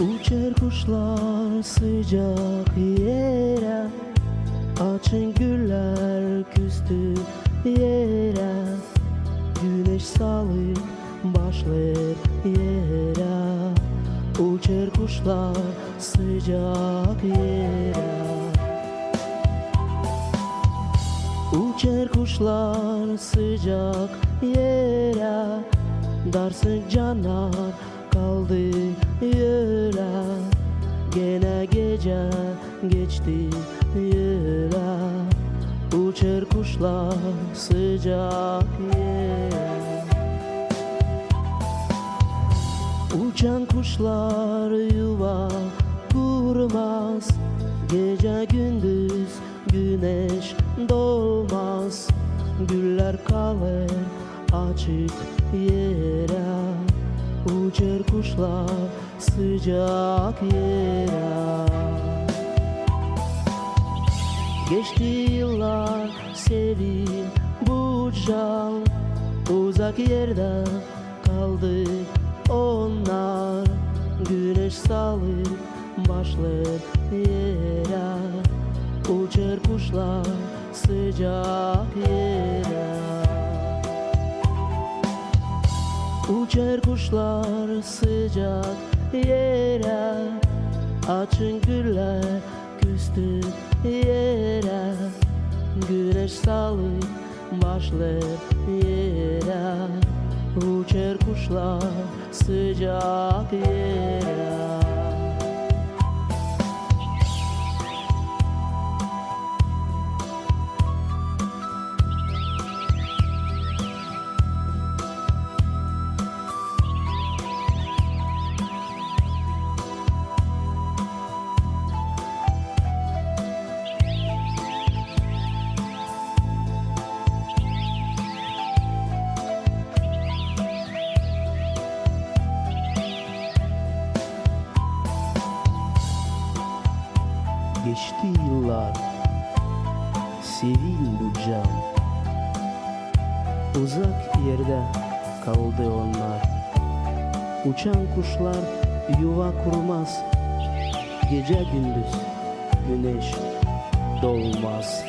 Uçar kuşlar sıcak yere Açın güller küstü yere. Güneş salıp başlar yere. Uçar kuşlar sıcak yere. Uçar kuşlar sıcak yere. Darsık canar kaldı yöre Gene gece geçti yöre Uçar kuşlar sıcak yere. Uçan kuşlar yuva kurmaz. Gece gündüz güneş doğmaz Güller kalır açık yere Uçar kuşlar sıcak yere. Geçti yıllar serin bu can Uzak yerde kaldı onlar. Güneş salır başlar yere. Uçar kuşlar sıcak Uçar kuşlar sıcak yere Açın güller küstü yere. Güneş salır başlar yere. Uçar kuşlar sıcak yere Geçti yıllar Sevin bu can. Uzak yerde kaldı onlar. Uçan kuşlar yuva kurmaz. Gece gündüz güneş doğmaz